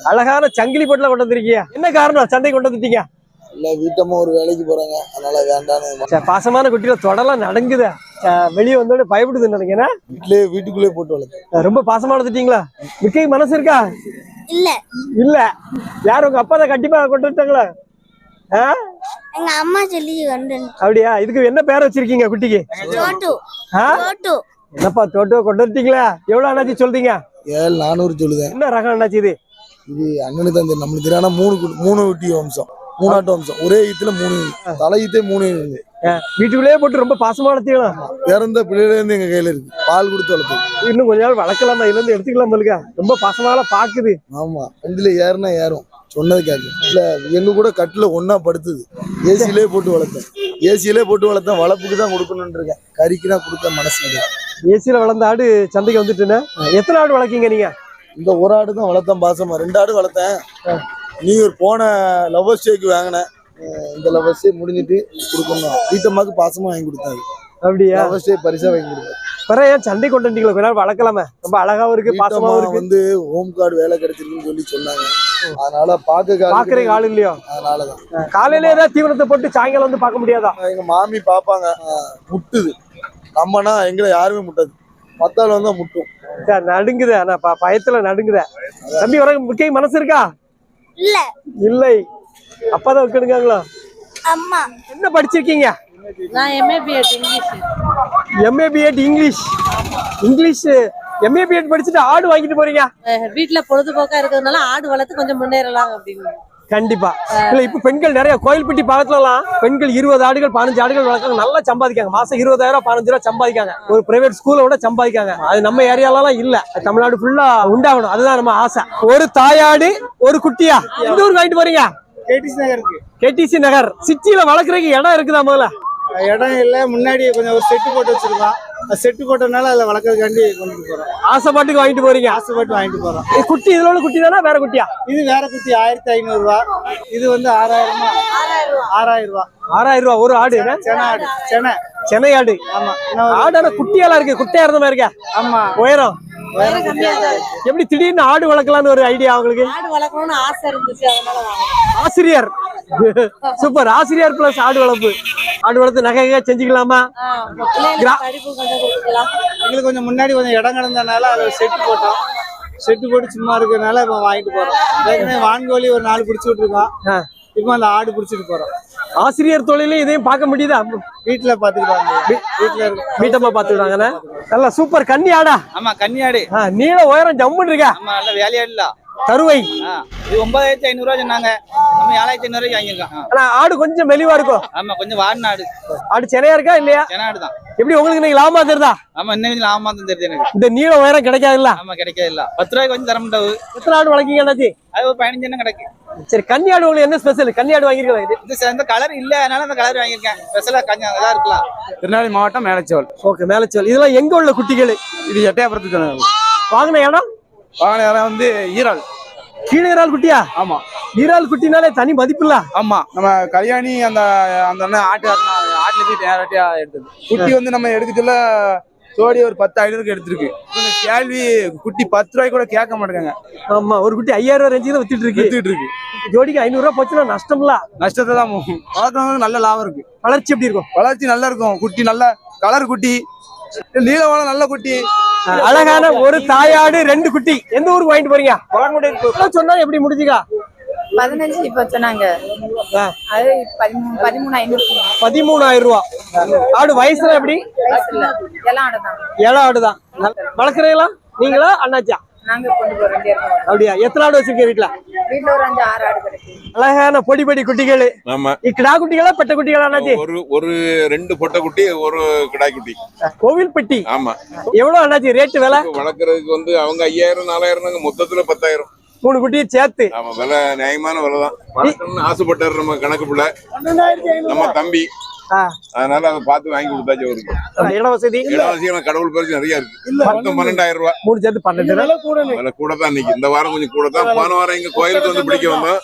அழகான சங்கிலி பொட்டில கொண்டு வந்திருக்கீங்க என்ன காரணம்? சந்தை கொண்டு வந்துட்டீங்க? இல்ல வீட்டம்மா ஒரு வேலைக்கு போறாங்க. அதனால வேண்டான்னு பாசமான குட்டியில தொடலாம் நடுங்குதா? வெளியே வந்தோட பயப்படுதுன்னு நினைக்கிறேன். வீட்லயே வீட்டுக்குள்ளே போட்டு வளர்த்து ரொம்ப பாசமா வளர்த்துட்டீங்களா? மிக்கை மனசு இருக்கா? இல்ல. இல்ல. யார் உங்க அப்பா தான் கண்டிப்பா கொண்டு வந்துட்டாங்களா? எங்க அம்மா சொல்லி கொண்டு வந்து- அப்படியா? இதுக்கு என்ன பேர் வச்சிருக்கீங்க குட்டிக்கு? என்னப்பா தோட்டோ கொண்டு வந்துட்டீங்களா? எவ்வளவு அண்ணாச்சி சொல்றீங்க? ஏழு நானூறு சொல்லுதேன். என்ன ரகம் அண்ணாச்சி இது? இது அண்ணனுக்கு தான் தெரியும். நம்மளுக்கு தெரியாத மூணு மூணு குட்டி வம்சம். மூணாட்டு வம்சம். ஒரே ஈத்துல மூணு தலை ஈத்தே மூணு இருக்கு. வீட்டுக்குள்ளேயே போட்டு ரொம்ப பாசமா வளர்த்தீங்களா பிறந்த பிள்ளையில இருந்து எங்க கையில இருக்கு. பால் கொடுத்து வளர்த்து இன்னும் கொஞ்ச நாள் வளர்க்கலாம் இதுல இருந்து எடுத்துக்கலாம் போலுங்க ரொம்ப பாசமால பாக்குது ஆமா. வண்டியில ஏறுனா ஏறும். சொன்னது கேட்கும் இல்ல எங்க கூட கட்டுல ஒண்ணா படுத்துது. ஏசிலே போட்டு வளர்த்தேன். ஏசிலே போட்டு வளர்த்தேன். வளர்ப்புக்கு தான் கொடுக்கணும்னு இருக்கேன். கறிக்கு தான் கொடுக்க மனசு ஏசியில வளர்ந்த ஆடு சந்தைக்கு வந்துட்டுன்னு எத்தனை ஆடு வளர்க்கீங்க நீங்க? இந்த ஒரு ஆடு தான் வளர்த்தேன் பாசமா. ரெண்டு ஆடு வளர்த்தேன். நீ ஒரு போன லவ்வர்ஸ் டேக்கு வாங்கினேன் இந்த லவ்வர்ஸ் டே முடிஞ்சிட்டு கொடுக்கணும். வீட்டம்மாக்கு பாசமா வாங்கி கொடுத்தாரு அப்படியா? லவ்வர்ஸ் டே பரிசா வாங்கி கொடுத்தாரு பிறகு ஏன் சண்டை கொண்டு வந்துட்டீங்களா கொஞ்ச நாள் வளர்க்கலாமே. ரொம்ப அழகாவும் இருக்கு பாசமாவும் இருக்கு. வந்து ஹோம் கார்டு வேலை கிடைச்சிருக்குன்னு சொல்லி சொன்னாங்க. அதனால பாக்க பாக்குறதுக்கு ஆள் இல்லையோ? அதனாலதான். காலையில ஏதாவது தீவனத்தை போட்டு சாயங்காலம் வந்து பார்க்க முடியாதா? எங்க மாமி பாப்பாங்க. முட்டுது. நம்மனா எங்களை யாருமே முட்டாது. மத்தாள் வந்தா முட்டும். சார் நடுங்குதே. ஆனா ப- பயத்துல நடுங்குதே. தம்பி வர முக்கிய மனசு இருக்கா? இல்ல. இல்லை. அப்பாதான் வைக்கணுங்களா அம்மா. என்ன படிச்சிருக்கீங்க? நான் M A B Ed English M A B Ed English English M A B Ed படிச்சுட்டு ஆடு வாங்கிட்டு போறீங்க? வீட்ல பொழுதுபோக்கா இருக்கிறதுனால ஆடு வளர்த்து கொஞ்சம் முன்னேறலாம் அப்படின்னு. கண்டிப்பா. இல்ல இப்ப பெண்கள் நிறைய கோயில்பட்டி பக்கத்துல எல்லாம் பெண்கள் இருபது ஆடுகள் பதினஞ்சு ஆடுகள் வளர்க்கறாங்க நல்லா சம்பாதிக்காங்க. மாசம் இருபதாயிரம் பதினஞ்சு ரூபா சம்பாதிக்காங்க. ஒரு பிரைவேட் ஸ்கூல்ல விட சம்பாதிக்காங்க. அது நம்ம ஏரியாலாம் இல்ல. தமிழ்நாடு ஃபுல்லா உண்டாகணும். அதுதான் நம்ம ஆசை. ஒரு தாயாடு ஒரு குட்டியா? எந்த ஊருக்கு வாங்கிட்டு போறீங்க? கேடிசி நகருக்கு. K T C Nagar. சிட்டியில வளர்க்குறதுக்கு இடம் இருக்குதா முதல்ல? இடம் இல்லை. முன்னாடி கொஞ்சம் ஒரு செட்டு போட்டு வச்சிருக்கோம் செட்டு போட்டனால அதில் வளர்க்கறதுக்காண்டி கொண்டுட்டு போறோம். ஆசைப்பாட்டுக்கு வாங்கிட்டு போறீங்க? ஆசைப்பட்டு வாங்கிட்டு போறோம். இது குட்டி இதுல உள்ள குட்டி தானே வேற குட்டியா? இது வேற குட்டி ஆயிரத்தி ஐநூறு ரூபா இது வந்து ஆறாயிரமா? ஆறாயிரம் ரூபா ஆறாயிரம் ரூபா ஒரு ஆடு. சென ஆடு. சென சென்னை ஆடு. ஆமா. ஆடான குட்டியெல்லாம் இருக்கு. குட்டையா இருந்த மாதிரி இருக்கா. ஆமா. உயரம். எப்படி திடீர்னு ஆடு வளர்க்கலாம்னு ஒரு ஐடியா அவங்களுக்கு? ஆடு வளர்க்கணும்னு ஆசை இருந்துச்சு அதனால ஆசிரியர். சூப்பர். ஆசிரியர் பிளஸ் ஆடு வளர்ப்பு. ஆடு வளர்த்து நகை நகை செஞ்சுக்கலாமா? எங்களுக்கு கொஞ்சம் முன்னாடி கொஞ்சம் இடம் கிடந்தனால அதில் செட்டு போட்டோம். செட்டு போட்டு சும்மா இருக்கிறதுனால இப்போ வாங்கிட்டு போறோம். ஏற்கனவே வான்கோழி ஒரு நாலு பிடிச்சி விட்டுருக்கோம். இப்போ அந்த ஆடு பிடிச்சிட்டு போறோம். ஆசிரியர் தொழிலையும் இதையும் பார்க்க முடியுதா? வீட்டில் பார்த்துக்கிட்டாங்க வீட்டில் வீட்டம்மா பார்த்துக்கிட்டாங்கண்ணே நல்லா சூப்பர் கன்னி ஆடா ஆமா கன்னியாடு. நீள உயரம் ஜம்முன்னு இருக்கா? ஆமா நல்ல வேலையாடுல. தருவை. இது ஒன்பதாயிரத்தி ஐநூறு ரூபா சொன்னாங்க. நம்ம ஏழாயிரத்தி ஐநூறு ரூபாய்க்கு வாங்கியிருக்கோம். ஆனா ஆடு கொஞ்சம் மெலிவா இருக்கும். ஆமா கொஞ்சம் வாடினாடு ஆடு. சென்னையா இருக்கா இல்லையா? செனாடு தான். எப்படி உங்களுக்கு இன்னைக்கு லாபமா தெரியுதா? ஆமா இன்னும் கொஞ்சம் லாபமா தான் தெரியுது எனக்கு. இந்த நீள உயரம் கிடைக்காதுல்ல? ஆமா கிடைக்காது இல்ல பத்து ரூபாய்க்கு கொஞ்சம் தர முடியாது. எத்தனை ஆடு வளர்க்கீங்க அண்ணாச்சி? அது ஒரு பதினஞ்சு எண்ணம் கிடைக்கும் சரி கன்னி ஆடு உங்களுக்கு என்ன ஸ்பெஷல் கன்னி ஆடு வாங்கிருக்கலாம் இது? இந்த கலர் இல்ல. அதனால அந்த கலர் வாங்கியிருக்கேன். ஸ்பெஷலா கொஞ்சம் இதா இருக்கலாம். திருநெல்வேலி மாவட்டம் மேலச்சோல். ஓகே மேல சொல் இதெல்லாம் எங்க உள்ள குட்டிகள்? இது எட்டயபுரத்துக்கு வாங்கின இடம்? வாகன இடம் வந்து ஈரால். கீழே இறால் குட்டியா? ஆமா. ஈரால் குட்டினாலே தனி மதிப்புல ஆமா. நம்ம கல்யாணி அந்த அந்த அண்ணன் ஆட்டு ஆட்டுல போய் நேரடியா எடுத்தது. குட்டி வந்து நம்ம எடுக்கச்சுல சோடி ஒரு பத்து ஐநூறுக்கு எடுத்திருக்கு. கேள்வி குட்டி பத்து ரூபாய்க்கு கூட கேட்க மாட்டேங்க ஆமா ஒரு குட்டி ஐயாயிரம் ரூபாய் ரேஞ்சுக்கு தான் வித்துட்டு இருக்கு. வித்துட்டு இருக்கு. ஜோடிக்கு ஐநூறு ரூபாய் போச்சுன்னா நஷ்டம்ல நஷ்டத்தை தான் போகும். வளர்க்கறவங்களுக்கு நல்ல லாபம் இருக்கு. வளர்ச்சி எப்படி இருக்கும்? வளர்ச்சி நல்லா இருக்கும். குட்டி நல்ல கலர் குட்டி. நீளமான நல்ல குட்டி. அழகான ஒரு தாயாடு ரெண்டு குட்டி. எந்த ஊருக்கு வாங்கிட்டு போறீங்க? எவ்வளவு சொன்னா எப்படி முடிஞ்சுக்கா? பதினஞ்சு இப்ப சொன்னாங்க. ஆ. அது பதிமூணு பதிமூணு ஐநூறு பதிமூணாயிரம் ரூபாய் ஆடு வயசுல எப்படி? வயசுல. எல்லாம் ஆடுதான். ஏழை ஆடுதான். வளர்க்குறீங்களா? நீங்களா அண்ணாச்சா? அப்படியா? எத்தனை ஆடு வச்சிருக்கீங்க வீட்டுல அழகான பொடி பொடி குட்டிகள். ஆமா. கிடா குட்டிகளா பெட்ட குட்டிகளா அண்ணாச்சி? ஒரு ஒரு ரெண்டு பொட்டை குட்டி ஒரு கிடாய் குட்டி. கோவில் பெட்டி. ஆமா. எவ்வளவு அண்ணாச்சி? ரேட்டு விலை? வளர்க்கறதுக்கு வந்து அவங்க ஐயாயிரம் நாலாயிரம் மொத்தத்துல பத்தாயிரம். மூணு குட்டியை சேர்த்து. ஆமா விலை நியாயமான விலை தான் ஆசைப்பட்டாரு நம்ம கணக்கு பிள்ளை. நம்ம தம்பி. அதனால அதை பார்த்து வாங்கி கொடுத்தாச்சு அவருக்கு இட வசதி கடவுள் பரிசு நிறைய இருக்கு. மொத்தம் பன்னெண்டாயிரம் ரூபாய். மூணு சேர்த்து பன்னெண்டு. கூட தான் இன்னைக்கு. இந்த வாரம் கொஞ்சம் கூட தான். போன வாரம் இங்க கோயிலுக்கு வந்து பிடிக்க வந்தோம்.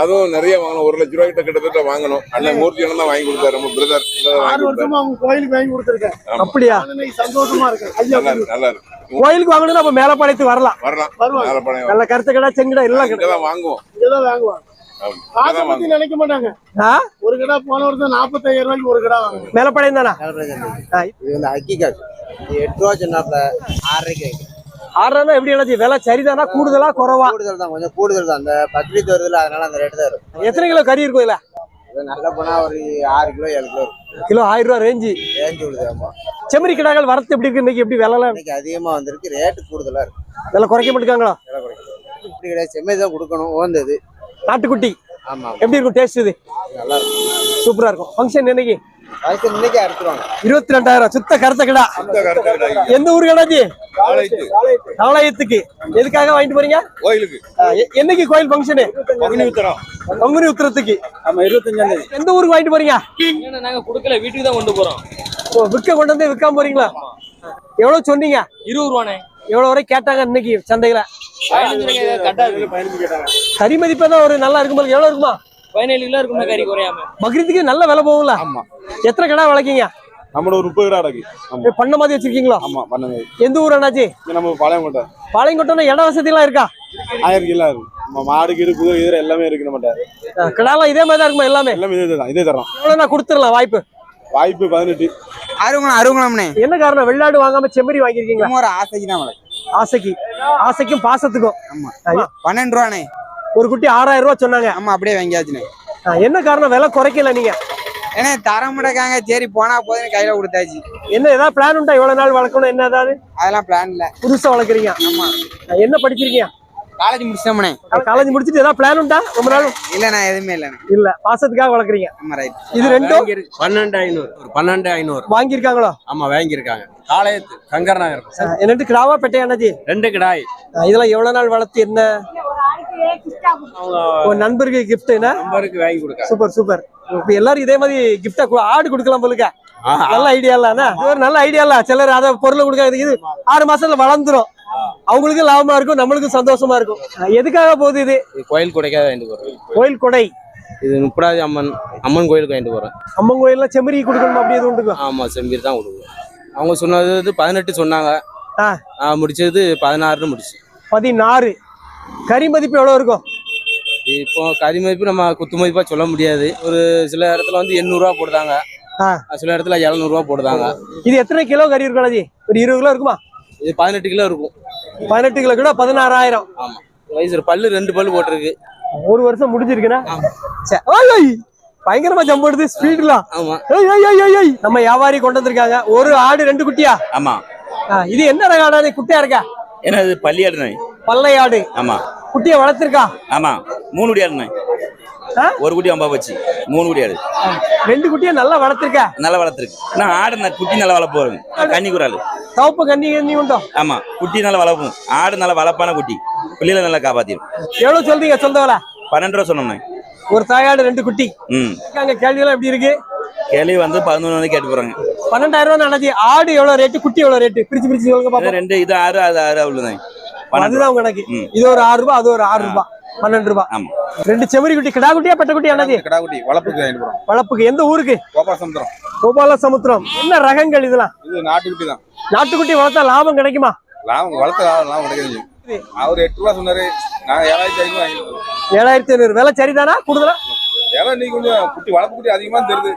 அதுவும் நிறைய வாங்கணும். ஒரு லட்ச ரூபாய் கிட்ட கிட்டத்தட்ட வாங்கணும். அண்ணன் மூர்த்தி அண்ணன் தான் வாங்கி கொடுத்தாரு. நம்ம பிரதர் வாங்கி கொடுத்தாரு. அவங்க கோயிலுக்கு வாங்கி கொடுத்துருக்கேன். அப்படியா? சந்தோஷமா இருக்கு நல்லா இருக்கு நல்லா இருக்கு. வாங்கிக்குவோம் கோயிலுக்கு வாங்கணும்னா அப்ப மேலப்பாளையத்துக்கு வரலாம். வரலாம். நல்ல கருத்து கடை செங்கடை எல்லாம் வாங்குவோம். ஆமா, காசை பத்தி நினைக்க மாட்டாங்க. ஒரு கடை போன வருஷம் நாற்பத்தாயிரம் ரூபாய்க்கு ஒரு கடை வாங்க மேலப்பாளையம் தானா ஆ, இது வந்து அக்கி காசு. இது எட்டு ரூபா சொன்னாப்ல ஆறரைக்கு ஆறுனா எப்படி என்னது விலை சரிதானா? கூடுதலா குறவா? கூடுதல் தான் கொஞ்சம் கூடுதல் தான் அந்த பக்ரீத் வருதுல அதனால அந்த ரேட்டு தான் இருக்கும் எத்தனை கிலோ கறி இருக்கும் இது நல்லா போனா ஒரு ஆறு கிலோ ஏழு கிலோ கிலோ ஆயிரம் ரூபாய் ரேஞ்சு ரேஞ்சு விடுது ஆமா. செம்மறி கிடாக்கள் வரத்து எப்படி இருக்கு? இன்னைக்கு எப்படி விலை இன்னைக்கு அதிகமா வந்திருக்கு ரேட்டு கூடுதலா இருக்கு. விலை குறைக்க மாட்டாங்களா விலை குறைக்கும் இப்படி கிடையாது செம்மை தான் கொடுக்கணும் ஓந்தது. நாட்டுக்குட்டி. எப்படி இருக்கும் டேஸ்ட் இது? நல்லா இருக்கும். சூப்பரா இருக்கும். ஃபங்க்ஷன் அறுத்துருவாங்க. இருபத்தி ரெண்டாயிரம் சுத்த கருத்த கிடா. எந்த ஊர் ஆலயத்து, நாலாயிரத்துக்கு எதுக்காக வாங்கிட்டு போறீங்க? கோயிலுக்கு. என்னைக்கு கோயில் ஃபங்க்ஷனு பங்குனி உத்திரத்துக்கு. ஆமா இருபத்தஞ்சாம் தேதி எந்த ஊருக்கு வாங்கிட்டு போறீங்க? நாங்க குடுக்கல வீட்டுக்கு தான் கொண்டு போறோம். ஓ, விற்க கொண்டு வந்து விற்காம போறீங்களா? எவ்வளவு சொன்னீங்க? இருபது ரூபானே எவ்வளவு வரை கேட்டாங்க இன்னைக்கு சந்தையில? கறி மதிப்பே தான் ஒரு நல்லா இருக்கும் போல. எவ்வளவு இருக்குமா? பதினேழு கிலோ இருக்குமா கறி குறையாம பக்ரீத்துக்கு நல்ல விலை போகும்ல. ஆமா. எத்தனை கடை வளர்க்கீங்க? நம்மளோட ஒரு முப்பது கடை இருக்கு. பண்ண மாதிரி வச்சிருக்கீங்களா? ஆமா பண்ணுங்க எந்த ஊர் அண்ணாச்சி? நம்ம பாளையங்கோட்டை. பாளையங்கோட்டை இட வசதி எல்லாம் இருக்கா? ஆயிரம் கிலோ இருக்கு. நம்ம மாடு கீடு கீரை எல்லாமே இருக்கு நம்மகிட்ட. கிடாலாம் இதே மாதிரி தான் இருக்குமா எல்லாமே? எல்லாமே இதே தான் இதே தரோம். நான் கொடுத்துடலாம் வாய்ப்பு. வாய்ப்பு பதினெட்டு. அருகுணம் அருகுணம்னே என்ன காரணம்? வெள்ளாடு வாங்காம செம்மறி வாங்கியிருக்கீங்களா? ஒரு ஆசைக்கு தான் வளர்க்கு ஆசைக்கு. ஆசைக்கும் பாசத்துக்கும். ஆமா. பன்னெண்டு ரூபாண்ணே ஒரு குட்டி ஆறாயிரம் ரூபாய் சொன்னாங்க. ஆமா அப்படியே வாங்கியாச்சுண்ணே என்ன காரணம்? விலை குறைக்கல நீங்க. ஏன்னா தர மாட்டேக்காங்க சரி போனா போதுன்னு கையில கொடுத்தாச்சு. என்ன ஏதாவது பிளான் உண்டா? இவ்வளவு நாள் வளர்க்கணும் என்ன ஏதாவது? அதெல்லாம் பிளான் இல்ல. புதுசா வளர்க்குறீங்க. ஆமா. என்ன படிச்சிருக்கீங்க? காலேஜ் முடிச்சிட்டோம்னே காலேஜ் முடிச்சிட்டு ஏதாவது பிளான் உண்டா? ரொம்ப நாள்? இல்லண்ணா எதுவுமே இல்லண்ணே இல்ல. பாசத்துக்காக வளர்க்குறீங்க. ஆமா ரைட் இது ரெண்டும்? பன்னெண்டு ஐநூறு. ஒரு பன்னெண்டு ஐநூறு. வாங்கியிருக்காங்களோ? ஆமா வாங்கியிருக்காங்க. காளையத்து சங்கர் நகர். என்னட்டு கிடாவா பெட்டையானது ரெண்டு கிடாய். இதெல்லாம் எவ்வளவு நாள் வளர்த்து என்ன? ஒரு நண்பருக்கு கிஃப்ட் என்ன? நம்பருக்கு வாங்கி கொடுக்க சூப்பர் சூப்பர். இப்ப எல்லாரும் இதே மாதிரி கிஃப்டா ஆடு கொடுக்கலாம் போலுக்க. நல்ல ஐடியா இல்ல ஒரு நல்ல ஐடியா இல்ல. சிலர் அத பொருளை கொடுக்க இது ஆறு மாசத்துல வளர்ந்துரும். அவங்களுக்கும் லாபமா இருக்கும் நம்மளுக்கும் சந்தோஷமா இருக்கும். எதுக்காக போகுது இது? கோயில் கொடைக்காக வாங்கிட்டு போறோம். கோயில் கொடை. இது முப்படாதி அம்மன் அம்மன் கோயிலுக்கு வாங்கிட்டு போறோம். அம்மன் கோயில்ல செம்மறி கொடுக்கணும்? அப்படி எதுவும் உண்டுங்களா? ஆமா செம்பீர் தான் கொடுக்குறோம் அவங்க சொன்னது பதினெட்டு சொன்னாங்க. நான் முடிச்சது பதினாறுன்னு முடிச்சு. பதினாறு. கறி மதிப்பு எவ்வளவு இருக்கும்? இப்போ கறி மதிப்பு நம்ம குத்து மதிப்பா சொல்ல முடியாது. ஒரு சில இடத்துல வந்து எண்ணூறுரூவா போடுதாங்க. சில இடத்துல எழுநூறுவா போடுதாங்க இது எத்தனை கிலோ கறி இருக்கும் ஒரு இருபது கிலோ இருக்குமா? இது பதினெட்டு கிலோ இருக்கும். பதினெட்டு கிலோ கூட பதினாறாயிரம். ஆமா. வயசு பல்லு ரெண்டு பல்லு போட்டிருக்கு. ஒரு வருஷம் முடிஞ்சிருக்குண்ணா. பயங்கரமா ஜம்ப் பண்ணுது ஸ்பீட்லாம். நம்ம வியாபாரி கொண்டு வந்திருக்காங்க. ஒரு ஆடு ரெண்டு குட்டியா? ஆமா. இது என்ன ரக ஆடாது குட்டியா இருக்கா? ஏன்னா இது பள்ளியாடு நாய் பல்லை ஆடு. ஆமா. குட்டியை வளர்த்திருக்கா? ஆமா. மூணு குடி ஆடு நாய் ஆ? ஒரு குட்டி அம்பா வச்சு மூணு குடி ஆடு ரெண்டு குட்டியை நல்லா வளர்த்திருக்கா? நல்லா வளர்த்துருக்கு. நான் ஆடு குட்டி நல்லா வளர்ப்பு வரும் கன்னி குறாள். தவப்பு கண்ணி கண்ணி உண்டோ? ஆமா. குட்டி நல்லா வளர்ப்போம். ஆடு நல்லா வளர்ப்பான குட்டி. பிள்ளைகளை நல்லா காப்பாத்திரும். எவ்வளவு சொல்றீங்க? சொல்றவள பன்னெண்டு ரூபா சொன்னோம். ஒரு தாயாடு ரெண்டு குட்டி. ம். அங்க கேள்வி எல்லாம் எப்படி இருக்கு? கேள்வி வந்து பதினொன்று வந்து கேட்டு போறாங்க. பன்னெண்டாயிரம் ரூபாய் நினைச்சு ஆடு எவ்வளவு ரேட்டு குட்டி எவ்வளவு ரேட்டு பிரிச்சு பிரிச்சு சொல்லுங்க ரெண்டு இது ஆறு அது ஆறு அவ்வளோ நாய் பன்னெண்டு ரூபா. அதுதான் கணக்கு. இது ஒரு ஆறு ரூபாய் அது ஒரு ஆறு ரூபாய் பன்னெண்டு ரூபாய் ஆமா. ரெண்டு செம்மறி குட்டி கிடா குட்டியா பெட்ட குட்டி அண்ணாஜி கடா குட்டி போறோம். வளர்ப்புக்கு எந்த ஊருக்கு? கோபால சமுத்திரம் கோபால சமுத்திரம் என்ன ரகங்கள் இதெல்லாம்? இது நாட்டுக்குட்டி தான். நாட்டுக்குட்டி வளர்த்தா லாபம் கிடைக்குமா? லாபம் வளர்த்த லாபம் லாபம் கிடைக்குது. அவர் எட்டு ரூபா சொன்னாரு ஏழாயிரத்தி ஐநூறு வாங்கிட்டு ஏழாயிரத்தி ஐநூறு. விலை சரிதானா? கூடுதலா? ஏன்னா நீ கொஞ்சம் குட்டி வளர்ப்பு குட்டி அதிகமா தெரியுது.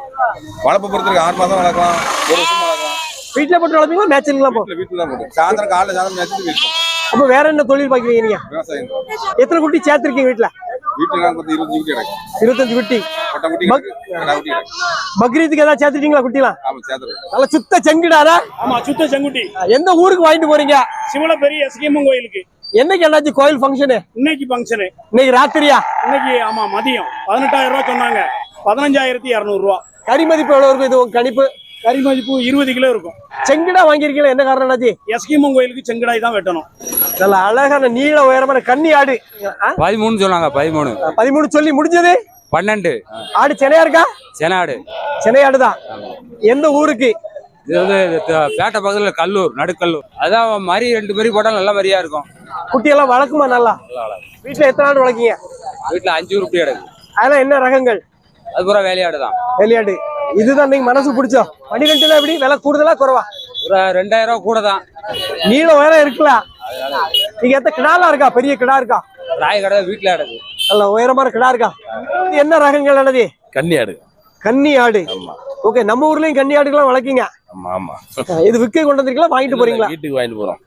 வளர்ப்பு பொறுத்து இருக்கு ஆறு மாதம் வளர்க்கலாம் ஒரு வருஷம் வளர்க்கலாம். வீட்டுல போட்டு வளர்ப்பீங்களா? மேட்சிங்லாம் போ வீட்டுல போட்டு. சாயந்தரம் காலைல சாயந்தரம் மேய்ச்சிட்டு வீட்டுல அப்ப வேற என்ன தொழில் பாக்குறீங்க நீங்க? விவசாயம். எத்தனை குட்டி சேர்த்திருக்கீங்க வீட்டுல இருபத்தஞ்சு குட்டி பக்ரீத்துக்கு ஏதாவது சேர்த்துட்டீங்களா குட்டிலாம்? ஆமா சேர்த்துருக்கு நல்ல சுத்த செங்குடாரா? ஆமா சுத்த செங்குட்டி. எந்த ஊருக்கு வாங்கிட்டு போறீங்க? சிவல பெரிய எஸ்கேமன் கோயிலுக்கு. என்னைக்கு என்னாச்சு கோயில் ஃபங்க்ஷனு இன்னைக்கு ஃபங்க்ஷனு இன்னைக்கு ராத்திரியா? இன்னைக்கு ஆமா மதியம். பதினெட்டாயிரம் ரூபாய் சொன்னாங்க. பதினஞ்சாயிரத்தி இரநூறுவா. கறி மதிப்பு எவ்வளவு இருக்கும் இது உங்க கணிப்பு. கறி மதிப்பு இருபது கிலோ இருக்கும். செங்குடா வாங்கியிருக்கீங்களா? என்ன காரணம் என்னாச்சு? எஸ்கிமன் கோயிலுக்கு செங்கடாய் தான் வெட்டணும். நல்ல அழகான நீள உயரமான கன்னி ஆடு? பதிமூணு சொன்னாங்க பதிமூணு. பதிமூணு சொல்லி முடிஞ்சது? பன்னெண்டு. ஆடு சென்னையா இருக்கா? சென்னை ஆடு. தான். எந்த ஊருக்கு? இது வந்து பேட்டை பக்கத்தில் கல்லூர் நடுக்கல்லூர். அதான் மரி ரெண்டு மரி போட்டால் நல்ல மரியா இருக்கும். குட்டியெல்லாம் வளர்க்குமா நல்லா? வீட்டுல எத்தனை ஆடு வளர்க்கீங்க? வீட்டில் அஞ்சு உருப்படி கிடக்கு அதெல்லாம் என்ன ரகங்கள்? அது பூரா வேலையாடு தான். வெளியாடு இதுதான் நீங்க மனசு பிடிச்சோம் பன்னிரெண்டுல எப்படி? விலை கூடுதலா குறவா? ஒரு ரெண்டாயிரம் ரூபா கூட தான். நீள உயரம் இருக்குல்ல? நீங்க எத்த கிடாலாம் இருக்கா? பெரிய கிடா இருக்கா? ராய் கடை வீட்டுல கிடக்கு நல்ல உயரமான கிடா இருக்கா? இது என்ன ரகங்கள் என்னது? கன்னி ஆடு. கன்னி ஆடு ஓகே நம்ம ஊர்லயும் கன்னி ஆடுகள்லாம் வளர்க்கீங்க. ஆமா ஆமா. இது விற்க கொண்டு வந்திருக்கீங்களா? வாங்கிட்டு போறீங்களா? வீட்டுக்கு வாங்கிட்டு போறோம்.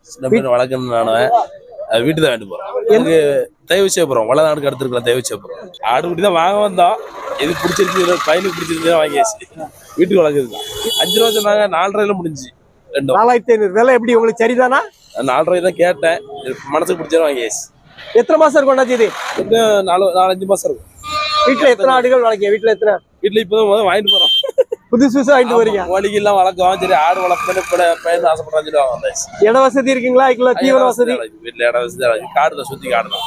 வளர்க்கணும் வீட்டுக்கு தான் வாங்கிட்டு போறோம் எனக்கு தயவு செய்யப்படுறோம் வள நாடுக்கு எடுத்துருக்கலாம் தயவு செய்யப்படுறோம் ஆடு குட்டி தான் வாங்க வந்தோம். எது பிடிச்சிருக்கு பையனுக்கு பிடிச்சிருக்கு தான் வாங்கியாச்சு. வீட்டுக்கு வளர்க்குறது தான். அஞ்சு ரூபா சொன்னாங்க நாலரைல முடிஞ்சு. ரெண்டும். நாலாயிரத்தி ஐநூறு. விலை எப்படி? உங்களுக்கு சரிதானா? நாலு ரூபாய் தான் கேட்டேன். மனசுக்கு பிடிச்சா வாங்கியாச்சு. எத்தனை மாசம் இருக்கும் அண்ணாச்சி இது? இன்னும் நாலு நாலஞ்சு மாசம் இருக்கும். வீட்டுல எத்தனை ஆடுகள் வளர்க்கீங்க? வீட்டுல எத்தனை? வீட்டுல இப்பதான் வாங்கிட்டு போறோம். புதுசு புதுசா வாங்கிட்டு போறீங்க கோழிக்கு எல்லாம் வளர்க்குவோம் சரி ஆடு வளர்ப்பேன்னு பையன் ஆசைப்படுறான்னு சொல்லி வாங்க வந்தாச்சு இட வசதி இருக்குங்களா? இல்ல தீவன வசதி? வீட்டுல இடம் வசதி இடம் காடு தான் சுத்தி காடு தான்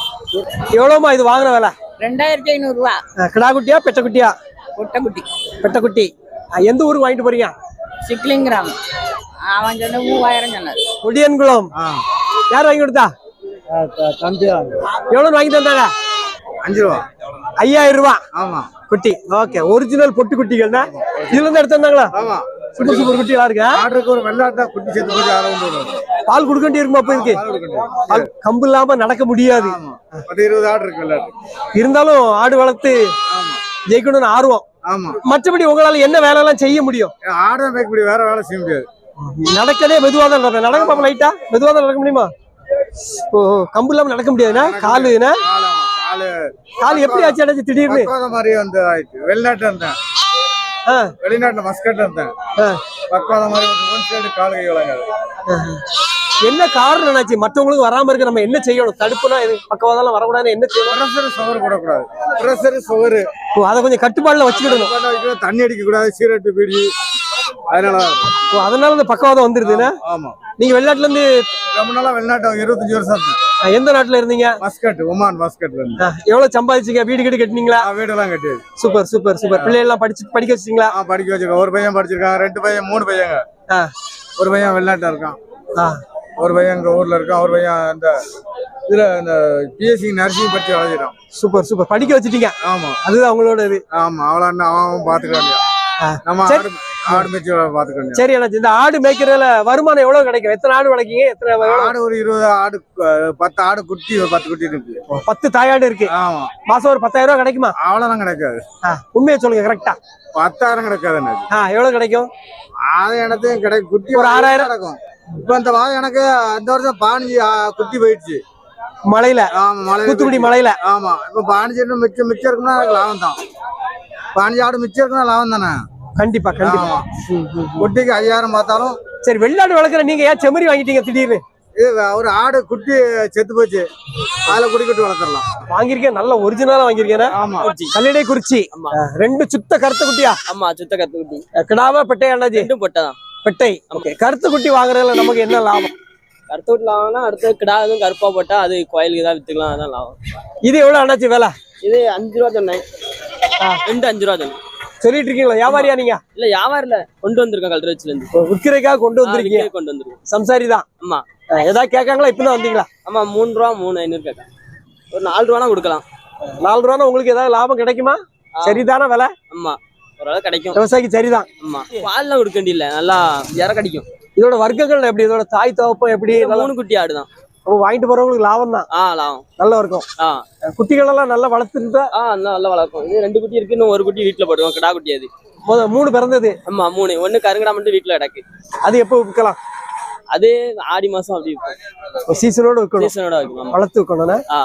எவ்வளவுமா இது வாங்குற விலை? ரெண்டாயிரத்தி ஐநூறு ரூபா கிடா குட்டியா பெட்ட குட்டியா ஒட்டக்குட்டி பெட்டக்குட்டி. அஹ், எந்த ஊருக்கு வாங்கிட்டு போறீங்க? சிக்லிங்கிராம். அவன் சொன்ன மூவாயிரம் சொன்னார். ஒடியன்குளம் யார் வாங்கி கொடுத்தா? எவ்வளவு வாங்கி தந்தாங்க? அஞ்சு ரூபா. ஐயாயிரம் ரூபாய் ஆமா. குட்டி. ஓகே ஒரிஜினல் பொட்டு குட்டிகள் தான் இதுல இருந்து எடுத்து வந்தாங்களா? சூப்பர் சூப்பர் குட்டிகளா இருக்கு? ஆ? ஆட்டுக்கு ஒரு வெள்ளாட்டா குட்டி சேர்த்து பால் கொடுக்க வேண்டி இருக்குமா அப்ப. பால் கம்பு இல்லாம நடக்க முடியாது. இருபது ஆடு இருக்கு இருந்தாலும் ஆடு வளர்த்து ஜெயிக்கணும்னு ஆர்வம். ஆமா. மற்றபடி உங்களால என்ன வேலை எல்லாம் செய்ய முடியும்? ஆடு மேய்க்க முடியும் வேற வேலை செய்ய முடியாது. நடக்கதே மெதுவா தான் நடப்பேன் நடக்க பாப்பா லைட்டா மெதுவா தான் நடக்க முடியுமா? ஓ கம்பு இல்லாம நடக்க முடியாதுண்ணா? காலுண்ணா? கால். காலு எப்படி ஆச்சு அடைச்சு திடீர்னு? மாதிரி வந்து ஆயிடுச்சு வெளிநாட்டுல இருந்தேன். வெளிநாட்டுல மஸ்கட்ல இருந்தேன். பக்குவாத மாதிரி ஒன் சைடு கால் கை வழங்காது என்ன காரணம் என்னாச்சு மற்றவங்களுக்கு வராம இருக்க நம்ம என்ன செய்யணும்? தடுப்புனா இது பக்கவாதெல்லாம் வரக்கூடாதுன்னு என்ன செய்யணும்? ப்ரெஷர் சுகர் போடக்கூடாது. ப்ரெஷர் சுகர் ஓ, அதை கொஞ்சம் கட்டுப்பாடுல வச்சுக்கிடணும். தண்ணி அடிக்க கூடாது சீரட்டு பீடி அதனால அதனால இந்த பக்கவாதம் வந்துருதுன்னா? ஆமா நீங்க வெளிநாட்டுல இருந்து ரொம்ப நாளா வெளிநாட்டு இருபத்தஞ்சு வருஷம் எந்த நாட்டுல இருந்தீங்க? மஸ்கட் ஒமான் மஸ்கட்ல இருந்து. எவ்வளவு சம்பாதிச்சீங்க? வீடு கீடு கட்டினீங்களா? ஆ, வீடெல்லாம் கட்டியது சூப்பர் சூப்பர் சூப்பர். பிள்ளைகள் எல்லாம் படிச்சு படிக்க வச்சிட்டீங்களா? ஆ படிக்க வச்சிருக்கேன் ஒரு பையன் படிச்சிருக்கான் ரெண்டு பையன் மூணு பையங்க. ஒரு பையன் வெளிநாட்டுல இருக்கான். ஒரு பையன் எங்க ஊர்ல இருக்கான் ஒரு பையன் இந்த இதுல இந்த பிஎஸ்சி நர்சிங் படிச்சு வளர்ச்சிட்டான் சூப்பர் சூப்பர். படிக்க வச்சிட்டீங்க. ஆமா. அதுதான் அவங்களோட இது ஆமா அவள அவன் பாத்துக்கிறான் ஆ. நம்ம. ஆடு மேய்ச்சி பாத்துக்கிறோம் சரி அண்ணாச்சி இந்த ஆடு மேய்க்கிறதுல வருமானம் எவ்வளவு கிடைக்கும்? எத்தனை ஆடு வளர்க்கீங்க? எத்தனை? ஆடு ஒரு இருபது ஆடு பத்து ஆடு குட்டி பத்து குட்டி இருக்கு. பத்து தாயாடு இருக்கு. ஆமா. மாசம் ஒரு பத்தாயிரம் ரூபாய் கிடைக்குமா? அவ்வளவுதான் கிடைக்காது. உண்மையை சொல்லுங்க கரெக்டா பத்தாயிரம் கிடைக்காது எவ்வளவு கிடைக்கும்? எனக்கு கிடைக்கும். குட்டி ஒரு ஆறாயிரம். கிடைக்கும் இப்ப இந்த வாரம் எனக்கு இந்த வருஷம் பதினஞ்சு ஆ, குட்டி போயிடுச்சு. மலையில. ஆமா மழை தூத்துக்குடி மலையில. ஆமா இப்ப இன்னும் மிச்சம் மிச்சம் இருக்குன்னா லாபம் தான் பதினஞ்சு ஆடு மிச்சம் இருக்குன்னா லாபம் தானே கண்டிப்பா கண்டிப்பா. குட்டிக்கு ஐயாயிரம் பார்த்தாலும் சரி வெளிநாடு வளர்க்குற நீங்க ஏன் செம்மறி வாங்கிட்டீங்க திடீர்னு? இது ஒரு ஆடு குட்டி செத்து போச்சு. அதுல குடி குட்டி வளர்த்துடலாம். வாங்கியிருக்கேன் நல்ல ஒரிஜினலா வாங்கியிருக்கேன். ஆமா. கல்லிடை குறிச்சி. ரெண்டு சுத்த கருத்து குட்டியா? ஆமா சுத்த கத்து குட்டி. கிடாவா பெட்டை அண்ணாஜி ரெண்டும் பொட்டை பெட்டை. ஓகே கருத்து குட்டி வாங்குறதுல நமக்கு என்ன லாபம்? கருத்து வீட்டில் வாங்கினா அடுத்து கிடா எதுவும் கருப்பா போட்டா அது கோயிலுக்கு தான் வித்துக்கலாம் அதான் லாபம். இது எவ்வளவு அண்ணாச்சி விலை? இது அஞ்சு ரூபா சொன்னேன். ரெண்டு அஞ்சு ரூபா சொன்னேன். சொல்லிட்டு இருக்கீங்களா வியாபாரியா நீங்க? இல்ல வியாபாரம் இல்ல கொண்டு வந்திருக்கேன் கல்றச்சில இருந்து விற்கிறதுக்காக கொண்டு வந்திருக்கீங்க? கொண்டு வந்திருக்கேன் சம்சாரி தான்? ஆமா. ஏதாவது கேட்காங்களா? இப்பதான் வந்தீங்களா? ஆமா மூணு ரூபா மூணு ஐநூறு கேட்கறேன். ஒரு நாலு ரூபானா கொடுக்கலாம். நாலு ரூபா உங்களுக்கு ஏதாவது லாபம் கிடைக்குமா. சரிதான விலை? ஆமா ஓரளவு கிடைக்கும். விவசாயிக்கு சரிதான். ஆமா. பால்லாம் கொடுக்க வேண்டியதில்ல நல்லா இற கிடைக்கும். இதோட வர்க்கங்கள் எப்படி? இதோட தாய் தவப்பம் எப்படி? மூணு குட்டி ஆடுதான். வாங்கிட்டு போறவங்களுக்கு லாபம் தான். ஆ லாபம். நல்லா இருக்கும் குட்டிகள் எல்லாம் நல்லா வளர்த்துட்டா ஆ நல்லா வளர்க்கும். இது ரெண்டு குட்டி இருக்கு இன்னும் ஒரு குட்டி வீட்டுல போடுவோம் கிடா குட்டி அது. மூணு பிறந்தது. ஆமா மூணு. ஒண்ணு கருங்கடா மட்டும் வீட்டுல கிடக்கு. அது எப்போ விற்கலாம்? அது ஆடி மாசம் அப்படி சீசனோட விற்கணும். சீசனோட. வளர்த்து விற்கணும் ஆ.